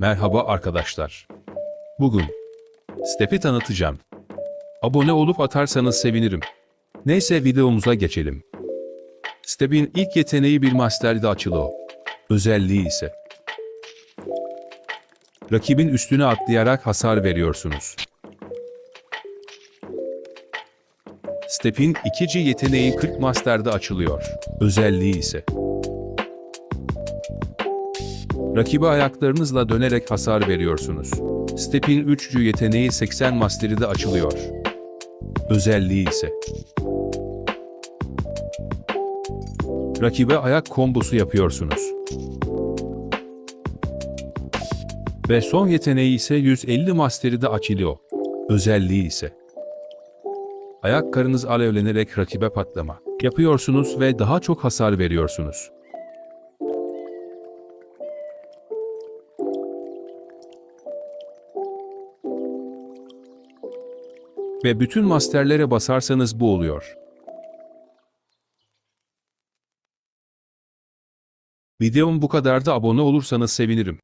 Merhaba arkadaşlar. Bugün Step'i tanıtacağım. Abone olup atarsanız sevinirim. Neyse videomuza geçelim. Step'in ilk yeteneği bir masterde açılı. Özelliği ise rakibin üstüne atlayarak hasar veriyorsunuz. Step'in ikinci yeteneği 40 masterde açılıyor. Özelliği ise Rakibe ayaklarınızla dönerek hasar veriyorsunuz. Step'in 3. yeteneği 80 masteri de açılıyor. Özelliği ise Rakibe ayak kombosu yapıyorsunuz. Ve son yeteneği ise 150 masteri de açılıyor. Özelliği ise Ayak karınız alevlenerek rakibe patlama yapıyorsunuz ve daha çok hasar veriyorsunuz. Ve bütün masterlere basarsanız bu oluyor. Videom bu kadar da abone olursanız sevinirim.